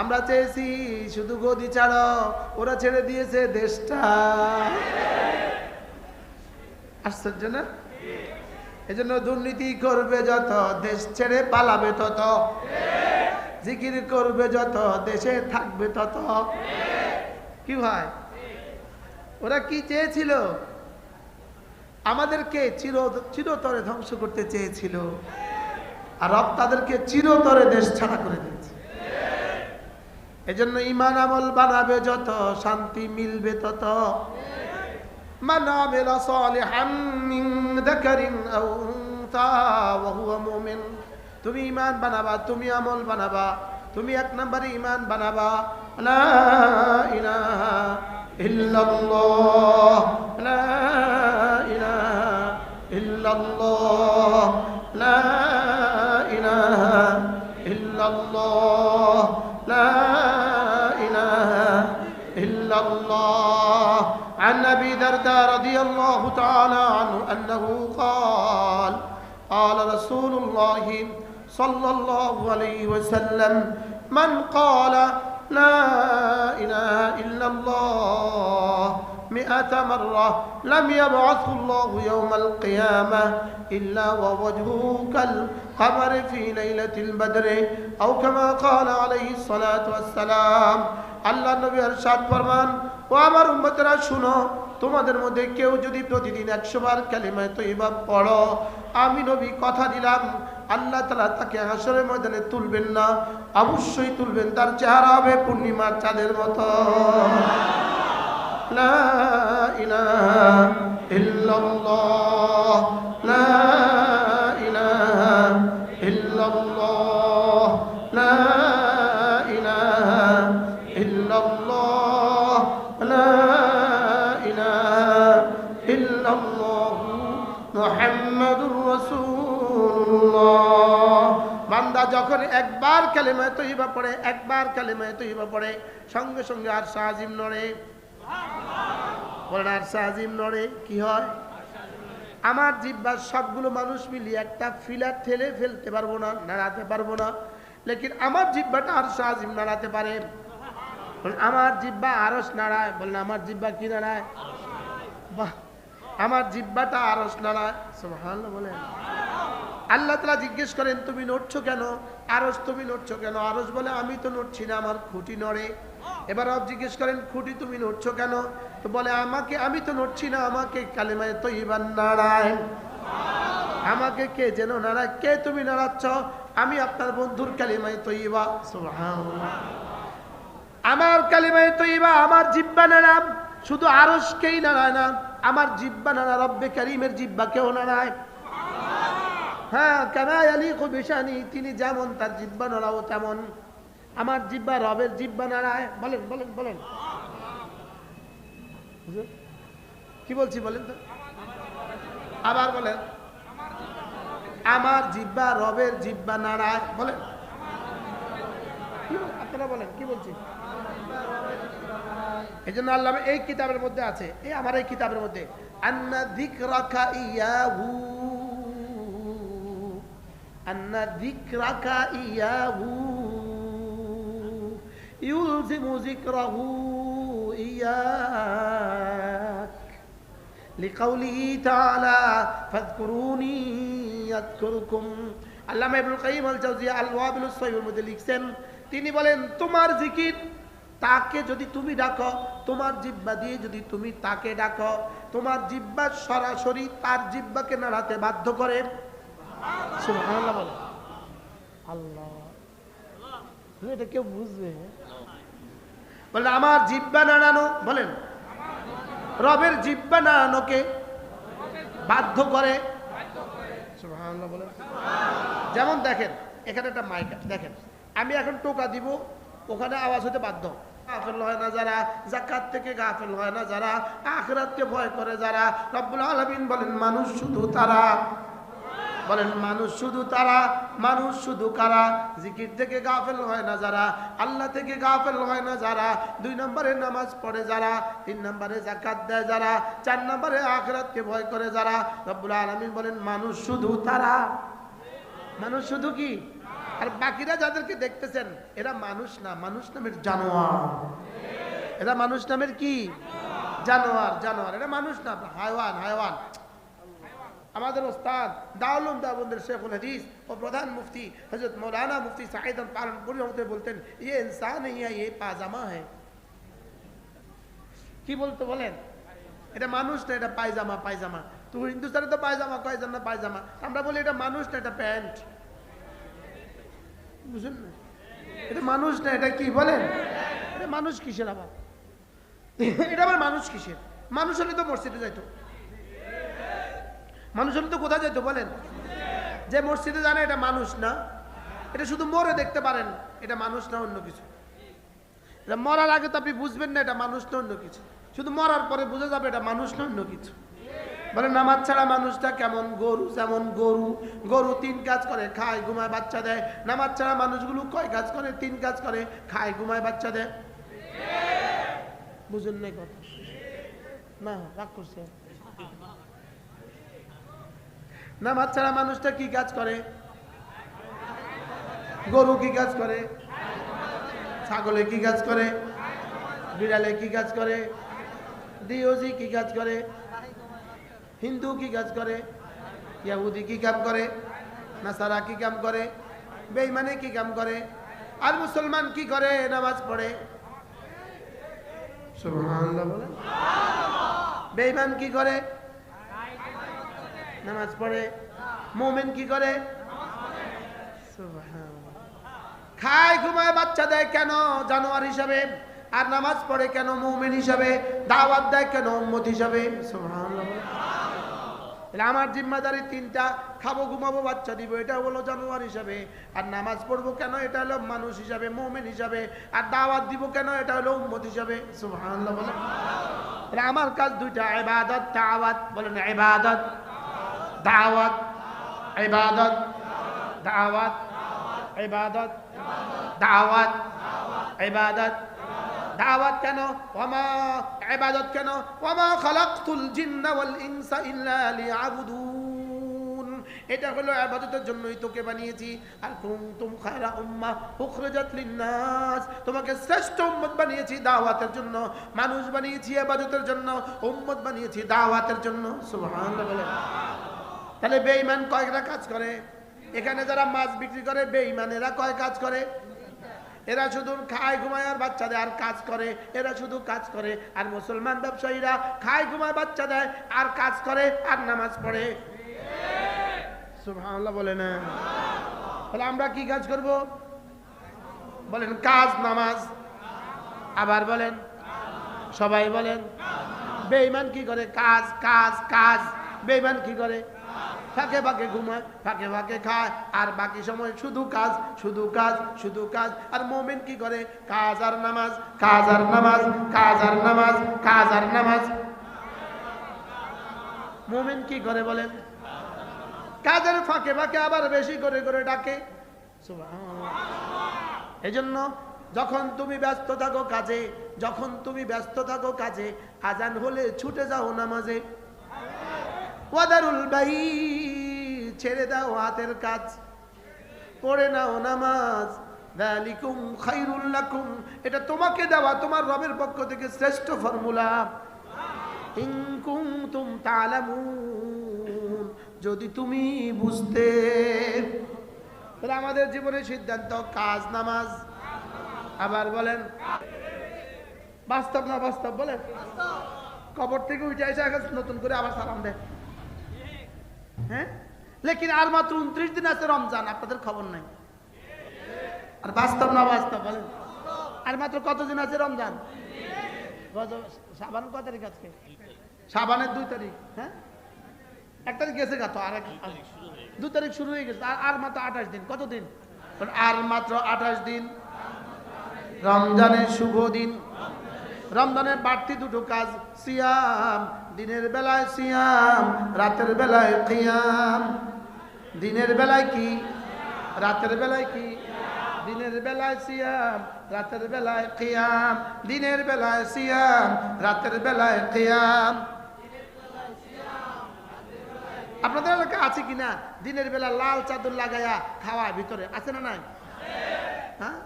আমরা চেয়েছি শুধু গদি ছাড়ো, ওরা ছেড়ে দিয়েছে দেশটা। আশ্চর্য না? এজন্য দুর্নীতি করবে যত, দেশ ছেড়ে পালাবে তত। জিকির করবে যত, দেশে থাকবে তত। কি ভাই? ওরা কি চেয়েছিল? আমাদেরকে চির চিরতরে ধ্বংস করতে চেয়েছিল। আর রব তাদেরকে চিরতরে দেশ ছাড়া করে দিয়েছে এজন্য ইমান আমল বানাবে যত শান্তি মিলবে তত من عمل صالحا من ذكر أو أنثى وهو مؤمن তুমি ইমান বানাবা তুমি আমল বানাবা তুমি এক নম্বরে ইমান বানাবা লা ইলাহা ইল্লাল্লাহ লা ইলাহা ইল্লাল্লাহ লা الله. عن أبي درداء رضي الله تعالى عنه أنه قال قال رسول الله صلى الله عليه وسلم من قال لا إله إلا الله مئة مرة لم يبعث الله يوم القيامة إلا ووجهه كالقمر في ليلة البدر أو كما قال عليه الصلاة والسلام আল্লাহ নবী সাত ফরমান ও আমার উম্মতেরা শুনো তোমাদের মধ্যে কেউ যদি প্রতিদিন একশো বার কালিমায় তৈবা পড়ো আমি নবী কথা দিলাম আল্লাহ তালা তাকে হাসরের ময়দানে তুলবেন না অবশ্যই তুলবেন তার চেহারা হবে পূর্ণিমার চাঁদের মতো লা ইলাহা ইল্লাল্লাহ, লা ইলাহা ইল্লাল্লাহ, লা ইলাহা ইল্লাল্লাহ, লা ইলাহা ইল্লাল্লাহ, মুহাম্মাদুর রাসূলুল্লাহ। বান্দা যখন একবার কালেমায় তৈবা পড়ে, একবার কালেমায় তৈবা পড়ে, সঙ্গে সঙ্গে আর সাজিম নড়ে। বলেন আর সাজিম নড়ে, কি হয়? আমার জিব্বার সবগুলো মানুষ মিলিয়ে একটা ফিলার ঠেলে ফেলতে পারব না, নাড়াতে পারব না। লেকিন আমার জিব্বাটা আর সাজিম নাড়াতে পারে। আমার জিব্বা আরস নাড়ায়। বলেন, আমার জিব্বা কি নাড়ায়? বাহ, আমার জিব্বাটা আরস নাড়ায়। সুবহানাল্লাহ বলেন। আল্লাহ তালা জিজ্ঞেস করেন, তুমি নড়ছো কেন? আরস, তুমি নড়ছো কেন? আরস বলে, আমি তো নড়ছি না, আমার খুঁটি নড়ে। এবার রব জিজ্ঞেস করেন, খুঁটি তুমি নড়ছো কেন? তো বলে, আমাকে, আমি তো নড়ছি না, আমাকে কালেমায় তো ইবার নাড়ায় আমাকে কে যেন নাড়ায় কে তুমি নাড়াচ্ছ? আমি আপনার বন্ধুর কালিমায় তৈবা সুবহানাল্লাহ। আমার কালিমায় তৈবা আমার জিব্বা নাড়াম শুধু আরসকেই নাড়ায় না, আমার জিব্বা নাড়া রব্বে করিমের জিব্বা কেউ নাড়ায় হ্যাঁ কানাই আলী বিশানি, তিনি যেমন তার জিব্বা নাড়াও তেমন। আমার জিব্বা রবের জিব্বা নাড়ায় বলেন বলেন বলেন। কি বলছি বলেন তো? আবার বলেন। আমার জিব্বা রবের জিব্বা নাড়ায় বলেন। এই আল্লাহ কিতাবের মধ্যে আছে। এই আমার এই কিতাবের মধ্যে যিকরাকা ইয়াহু। আন্না যিকরাকা ইয়াহু। ইউলজিমু যিকরাহু ইয়াক لقوله تعالى فاذكروني يذكركم আল্লামা ইবনুল কাইয়িম আল জাওজিয়া আল ওয়াবিল সাইয়্যিবের মধ্যে লিখছেন তিনি বলেন তোমার জিকির তাকে যদি তুমি ডাকো তোমার জিব্বা দিয়ে যদি তুমি তাকে ডাকো তোমার জিব্বা সরাসরি তার জিব্বাকে নাড়াতে বাধ্য করে সুবহানাল্লাহ বলে আল্লাহ এটা কেউ বুঝবে বলে আমার জিব্বা নাড়ানো, বলেন, রবের জিব্বা নাড়ানোকে বাধ্য করে। যেমন দেখেন, এখানে একটা মাইক দেখেন, আমি এখন টোকা দিব, ওখানে আওয়াজ হতে বাধ্য। না যারা জাকাত থেকে না যারা ভয় করে যারা। রব্বুল আলামিন বলেন, মানুষ শুধু তারা। বলেন, মানুষ শুধু তারা, মানুষ শুধু কারা? জিকির থেকে গাফেল হয় না যারা, আল্লাহ থেকে গাফেল হয় না যারা, দুই নম্বরে নামাজ পড়ে যারা, তিন নম্বরে জাকাত দেয় যারা, চার নম্বরে আখরাতকে ভয় করে যারা। রব্বুল আলামিন বলেন, মানুষ শুধু তারা। মানুষ শুধু কি? আর বাকিরা যাদেরকে দেখতেছেন, এরা মানুষ না, মানুষ নামের জানোয়ার। এরা মানুষ নামের কি? জানোয়ার জানোয়ার। এটা মানুষ না, হায়ওয়ান হায়ওয়ান। আমাদের ওস্তাদ দাউলুম দাবন্দের শেখুল হাজিজ ও প্রধান মুফতি হজরত মৌলানা মুফতি সাহিদম পালন করতে বলতেন ইয়ে ইনসান ইয়ে পাজামা হ্যাঁ কি বলতো বলেন? এটা মানুষ না, এটা পায়জামা পায়জামা। তো হিন্দুস্তানে তো পায়জামা, কয়জন না পায়জামা? আমরা বলি এটা মানুষ না, এটা প্যান্ট। বুঝলেন না? এটা মানুষ না, এটা কি বলেন? এটা মানুষ কিসের আবার? এটা আবার মানুষ কিসের? মানুষ হলে তো মসজিদে যাইতো। মানুষ হলে তো কোথায় যেত বলেন? যে মসজিদে জানে এটা মানুষ না, এটা শুধু মরে দেখতে পারেন, এটা মানুষ না অন্য কিছু। এটা মরার আগে তো আপনি বুঝবেন না এটা মানুষ না অন্য কিছু। শুধু মরার পরে বুঝে যাবে এটা মানুষ না অন্য কিছু। বলে নামাজ ছাড়া মানুষটা কেমন? গরু যেমন গরু গরু তিন কাজ করে, খায়, ঘুমায়, বাচ্চা দেয়। নামাজ ছাড়া মানুষগুলো কয় কাজ করে? তিন কাজ করে, খায়, ঘুমায়, বাচ্চা দেয়। বুঝুন নাই কথা? না, রাগ করছে নামাজ ছাড়া মানুষটা কি কাজ করে? গরু কি কাজ করে? ছাগলে কি কাজ করে? বিড়ালে কি কাজ করে? দিওজি কি কাজ করে? হিন্দু কি কাজ করে? ইয়াহুদি কি কাম করে? নাসারা কি কাম করে? বেইমানে কি কাম করে? আর মুসলমান কি করে নামাজ পড়ে? বেইমান কি করে? নামাজ পড়ে। মোমেন কি করে? খায়, ঘুমায়, বাচ্চা দেয় কেন? জানোয়ার হিসাবে। আর নামাজ পড়ে কেন? মৌমেন হিসাবে। দাওয়াত দেয় কেন? উম্মত হিসাবে। আমার জিম্মাদারি তিনটা। খাব, ঘুমাবো, বাচ্চা দিব, এটা হলো জানোয়ার হিসাবে। আর নামাজ পড়ব কেন? এটা হলো মানুষ হিসাবে, মোমেন হিসাবে। আর দাওয়াত দিব কেন? এটা হলো উম্মত হিসাবে। তাহলে আমার কাজ দুইটা, ইবাদত, দাওয়াত, বলেন ইবাদত। দাওয়াত, ইবাদত দাওয়াত ইবাদত দাওয়াত ইবাদত। দাওয়াত কেন? ওমা ইবাদত কেন? ওমা খালাকতুল জিন্না ওয়াল ইনসা ইল্লা লিয়াবুদুন। এটা হলো ইবাদতের জন্যই তোকে বানিয়েছি। আর কুনতুম খায়রা উম্মাহ উখরিজাত লিন-নাস। তোমাকে শ্রেষ্ঠ উম্মত বানিয়েছি দাওয়াতের জন্য। মানুষ বানিয়েছি ইবাদতের জন্য। উম্মত বানিয়েছি দাওয়াতের জন্য। সুবহানাল্লাহ তাহলে বেঈমান কয়েকটা কাজ করে? এখানে যারা মাছ বিক্রি করে, বেঈমানেরা কয় কাজ করে? এরা শুধু খায়, ঘুমায় আর বাচ্চা দেয়, আর কাজ করে। এরা শুধু কাজ করে, আর মুসলমান ব্যবসায়ীরা খায়, ঘুমায়, বাচ্চা দেয়, আর কাজ করে, আর নামাজ পড়ে। সুবহানাল্লাহ বলে না? তাহলে আমরা কি কাজ করব? বলেন, কাজ, নামাজ। আবার বলেন, সবাই বলেন, বেঈমান কি করে? কাজ কাজ কাজ। বেঈমান কি করে? ফাঁকে ফাঁকে ঘুমায়, ফাঁকে ফাঁকে খায়, আর বাকি সময় শুধু কাজ শুধু কাজ শুধু কাজ। আর মোমেন কি করে? কাজ আর নামাজ, কাজ আর নামাজ, কাজ আর নামাজ, কাজ আর নামাজ। মোমেন কি করে বলেন কাজের ফাঁকে ফাঁকে আবার বেশি করে করে ডাকে। এই জন্য যখন তুমি ব্যস্ত থাকো কাজে, যখন তুমি ব্যস্ত থাকো কাজে, আজান হলে ছুটে যাও নামাজে। ওয়াদারুল বাই ছেড়ে দাও হাতের কাজ। পড়ে নাও নামাজ। দালিকুম খাইরুল লাকুম। এটা তোমাকে দেওয়া, তোমার রবের পক্ষ থেকে শ্রেষ্ঠ ফর্মুলা। ইন কুনতুম তালামুন যদি তুমি বুঝতে, তাহলে আমাদের জীবনের সিদ্ধান্ত, কাজ, নামাজ। আবার বলেন, বাস্তব না বাস্তব বলেন? কবর থেকে উঠে এসে নতুন করে আবার সালাম দেয়। হ্যাঁ? লেকিন আর মাত্র উনত্রিশ দিন আছে রমজান আপনাদের খবর নাই। আর বাস্তব না বাস্তব বলেন। আর মাত্র কতদিন আছে রমজান? সাবান কত তারিখ আজকে? সাবানের দুই তারিখ হ্যাঁ? এক তারিখ গেছে গা তো আর এক দু তারিখ শুরু হয়ে গেছে। আর- আর মাত্র আঠাশ দিন কত দিন? আর মাত্র আঠাশ দিন। রমজানের শুভ দিন। রমজানের বাড়তি দুটো কাজ সিয়াম দিনের বেলায় সিয়াম, রাতের বেলায় কিয়াম। দিনের বেলায় কি? রাতের বেলায় কি? দিনের বেলায় সিয়াম, রাতের বেলায় কিয়াম। দিনের বেলায় সিয়াম, রাতের বেলায় কিয়াম। আপনাদের এলাকা আছে কিনা দিনের বেলা লাল চাদর লাগাইয়া খাওয়া ভিতরে। আছে না নাই? হ্যাঁ?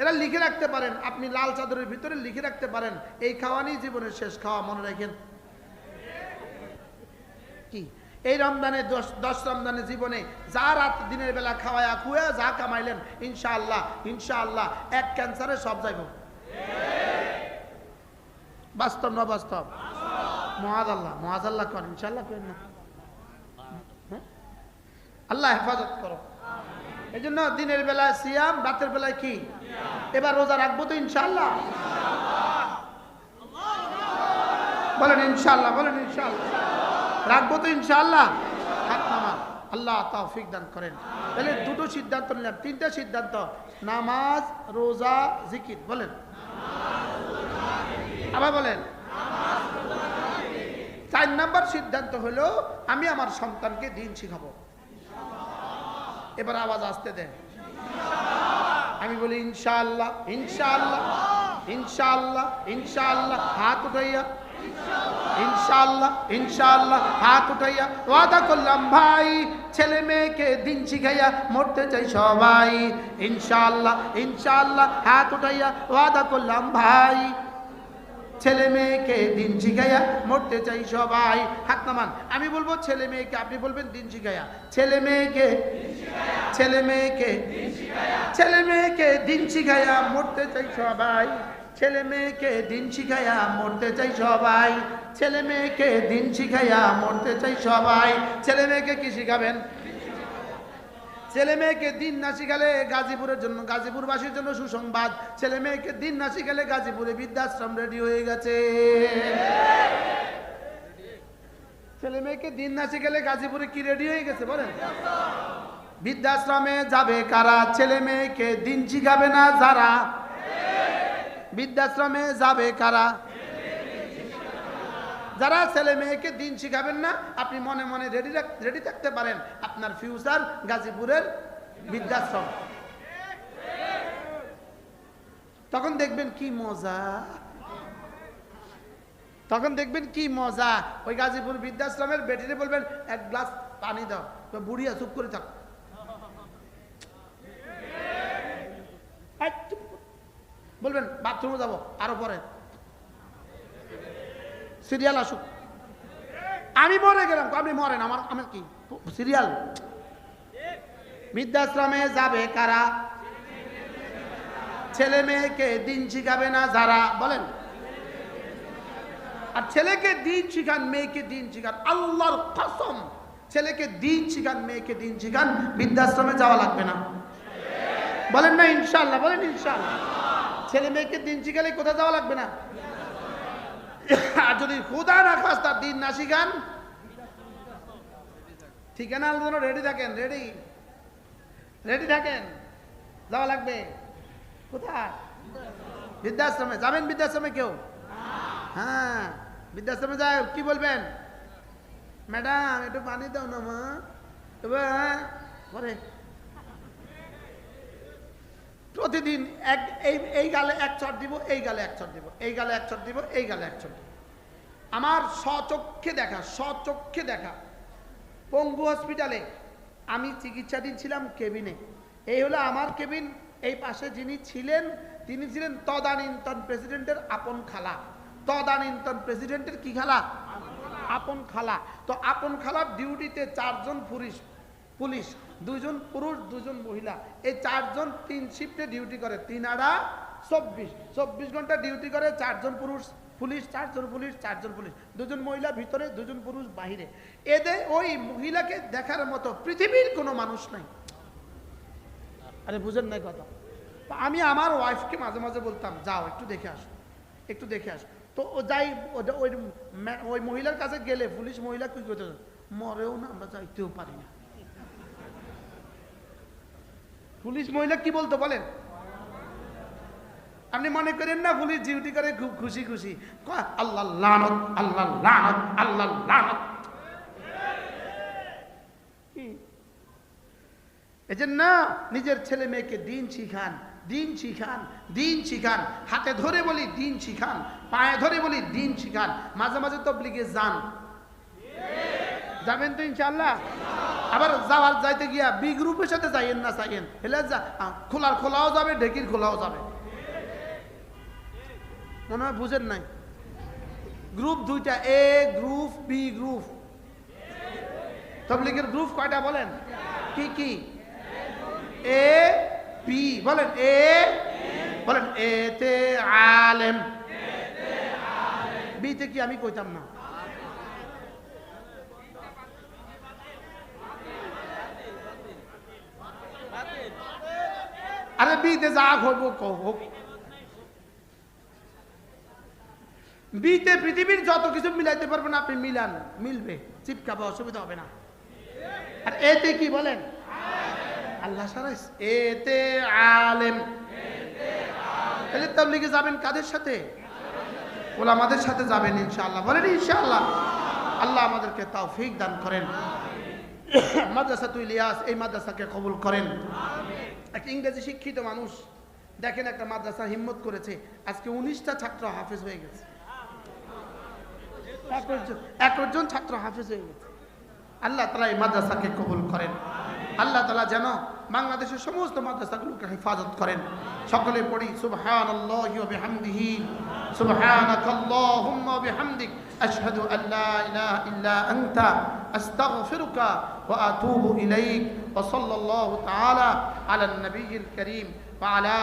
এরা লিখে রাখতে পারেন, আপনি লাল চাদরের ভিতরে লিখে রাখতে পারেন। এই খাওয়ানি জীবনের শেষ খাওয়া মনে রাখেন। কি? এই রমজানে দশ দশ রমজানের জীবনে যা রাত দিনের বেলা খাওয়ায়া খুয়া যা কামাইলেন ইনশাআল্লাহ ইনশাআল্লাহ এক ক্যান্সারে সব যাইব। বাস্তব না বাস্তব? মহাজ আল্লাহ মহাজ আল্লাহ কর ইনশাআল্লাহ করেন না। হ্যাঁ? আল্লাহ হেফাজত করো। এই জন্য দিনের বেলায় সিয়াম রাতের বেলায় কি? এবার রোজা রাখব তো ইনশাআল্লাহ। বলেন ইনশাআল্লাহ বলেন ইনশাআল্লাহ। রাখব তো ইনশাআল্লাহ। আল্লাহ তৌফিক দান করেন। তাহলে দুটো সিদ্ধান্ত নিলাম। তিনটা সিদ্ধান্ত, নামাজ, রোজা, জিকির। বলেন। আবার বলেন। চার নাম্বার সিদ্ধান্ত হলো, আমি আমার সন্তানকে দিন শিখাবো। এবার আওয়াজ আসতে দেন। আমি বলি, ইনশাআল্লাহ ইনশাআল্লাহ ইনশাআল্লাহ ইনশাআল্লাহ। হাত উঠাইয়া ইনশাআল্লাহ ইনশাআল্লাহ, হাত উঠাইয়া ওয়াদা দিন চাই সবাই। ইনশাআল্লাহ ইনশাআল্লাহ, হাত উঠাইয়া ওয়াদা দিন চাই সবাই। আমি বলব ছেলে মেয়েকে, আপনি বলবেন দিন শিখাইয়া। ছেলে মেয়েকে ছেলে মেয়েকে ছেলে মেয়েকে দিন শিখাইয়া মরতে চাই সবাই। ছেলে মেয়েকে দিন শিখাইয়া মরতে চাই সবাই। ছেলে মেয়েকে দিন শিখাইয়া মরতে চাই সবাই। ছেলে মেয়েকে কি শিখাবেন? ছেলে মেয়েকে দিন না শিখালে গাজীপুরের জন্য, গাজীপুরবাসীর জন্য সুসংবাদ। ছেলে মেয়েকে দিন না শিখালে গাজীপুরে বৃদ্ধাশ্রম রেডি হয়ে গেছে। ছেলে মেয়েকে দিন না শিখালে গাজীপুরে কি রেডি হয়ে গেছে বলেন? বৃদ্ধাশ্রমে যাবে কারা? ছেলে মেয়েকে দিন শিখাবে না যারা? বৃদ্ধাশ্রমে যাবে কারা? যারা ছেলে মেয়েকে দিন শিখাবেন না, আপনি মনে মনে রেডি রেডি থাকতে পারেন। আপনার ফিউচার গাজীপুরের বৃদ্ধাশ্রম। তখন দেখবেন কি মজা। তখন দেখবেন কি মজা। ওই গাজীপুর বৃদ্ধাশ্রমের বেটিরে বলবেন, এক গ্লাস পানি দাও, তো বুড়িয়া চুপ করে থাক। কর। বলবেন বাথরুমে যাব, আরও পরে। সিরিয়াল আসুক। আমি মরে গেলাম আপনি মরেন, আমার আমার কি? সিরিয়াল বৃদ্ধাশ্রমে যাবে কারা? ছেলে মেয়েকে দিন শিখাবে না যারা? বলেন। আর ছেলেকে দিন শিখান, মেয়েকে দিন শিখান, আল্লাহর কসম। ছেলেকে দিন শিখান, মেয়েকে দিন শিখান, বৃদ্ধাশ্রমে যাওয়া লাগবে না। বলেন না ইনশাল্লাহ বলেন ইনশাল্লাহ ছেলে মেয়েকে দিন শিখালে কোথায় যাওয়া লাগবে না? আর যদি খুদা না খাস তার দিন না শিখান। ঠিকানা জন্য রেডি থাকেন রেডি রেডি থাকেন যাওয়া লাগবে। কোথায়? বৃদ্ধাশ্রমে যাবেন বৃদ্ধাশ্রমে কেউ? হ্যাঁ বৃদ্ধাশ্রমে যায় কি বলবেন? ম্যাডাম একটু পানি দাও না মা। এবার হ্যাঁ, প্রতিদিন এক, এই এই গালে এক চট দিব, এই গালে এক চট দিব, এই গালে এক চট দিব, এই গালে এক চট দিব। আমার স্বচক্ষে দেখা স্বচক্ষে দেখা। পঙ্গু হসপিটালে আমি চিকিৎসাধীন ছিলাম কেবিনে। এই হলো আমার কেবিন, এই পাশে যিনি ছিলেন, তিনি ছিলেন তদানীন্তন প্রেসিডেন্টের আপন খালা। তদানীন্তন প্রেসিডেন্টের কি খালা? আপন খালা। তো আপন খালার ডিউটিতে চারজন পুলিশ পুলিশ। দুইজন পুরুষ দুজন মহিলা। এই চারজন তিন শিফটে ডিউটি করে। তিন আড়া চব্বিশ। চব্বিশ ঘণ্টা ডিউটি করে, চারজন পুরুষ, পুলিশ, চারজন পুলিশ চারজন পুলিশ। দুজন মহিলা ভিতরে দুজন পুরুষ বাহিরে। এদের ওই মহিলাকে দেখার মতো পৃথিবীর কোনো মানুষ নাই। আরে বুঝেন নাই কথা। আমি আমার ওয়াইফকে মাঝে মাঝে বলতাম, যাও, একটু দেখে আসো। একটু দেখে আসো। তো ও যাই, ওই ওই মহিলার কাছে গেলে পুলিশ মহিলা কি করতে মরেও না, আমরা যাইতেও পারি না। পুলিশ মহিলা কি বলতো বলেন? আপনি মনে করেন না পুলিশ ডিউটি করে খুব খুশি খুশি? আল্লাহ লানত আল্লাহ লানত আল্লাহ লানত। এজন্য নিজের ছেলে মেয়েকে দিন শিখান দিন শিখান দিন শিখান। হাতে ধরে বলি, দিন শিখান। পায়ে ধরে বলি, দিন শিখান। মাঝে মাঝে তবলিগে যান। যাবেন তো ইনশাল্লাহ আবার যাওয়ার যাইতে গিয়া বি গ্রুপের সাথে যাইয়েন না চাইয়েন, হেলে খোলার খোলাও যাবে, ঢেকির খোলাও যাবে। মনে হয় বুঝেন নাই? গ্রুপ দুইটা, এ গ্রুপ, বি গ্রুপ। তবলিগের গ্রুপ কয়টা বলেন? কি কি? A, B. বলেন, এ বলেন, এ তে আলেম। বিতে কি আমি কইতাম না? আরে বিতে যা হইব হোক। বিতে পৃথিবীর যত কিছু মিলাইতে পারবেন আপনি মিলান, মিলবে, চিপকাবে, অসুবিধা হবে না। আর এতে কি বলেন? আল্লাহ সারাই এতে আলেম। তাহলে যাবেন কাদের সাথে? ওলামাদের সাথে যাবেন ইনশাআল্লাহ। বলেন ইনশাআল্লাহ। আল্লাহ আমাদেরকে তৌফিক দান করেন। মাদ্রাসাতুল ইলিয়াস এই মাদ্রাসাকে কবুল করেন। একটা ইংরেজি শিক্ষিত মানুষ, দেখেন একটা মাদ্রাসা হিম্মত করেছে, আজকে উনিশটা ছাত্র হাফেজ হয়ে গেছে। একজন ছাত্র হাফেজ হয়ে গেছে। আল্লাহ তালা এই মাদ্রাসাকে কবুল করেন। আল্লাহ তালা যেন বাংলাদেশের সমস্ত মাদ্রাসাগুলোকে হেফাজত করেন। সকলে পড়ি সুবহান বিহামদিহি সুবহানাক আল্লাহুম্মা ওয়া বিহামদিক, আশহাদু আল লা ইলাহা ইল্লা আনতা, আস্তাগফিরুকা ওয়া আতুবু ইলাইক, ওয়া সাল্লাল্লাহু তাআলা আলা নবিয়্যিল কারীম, ওয়া আলা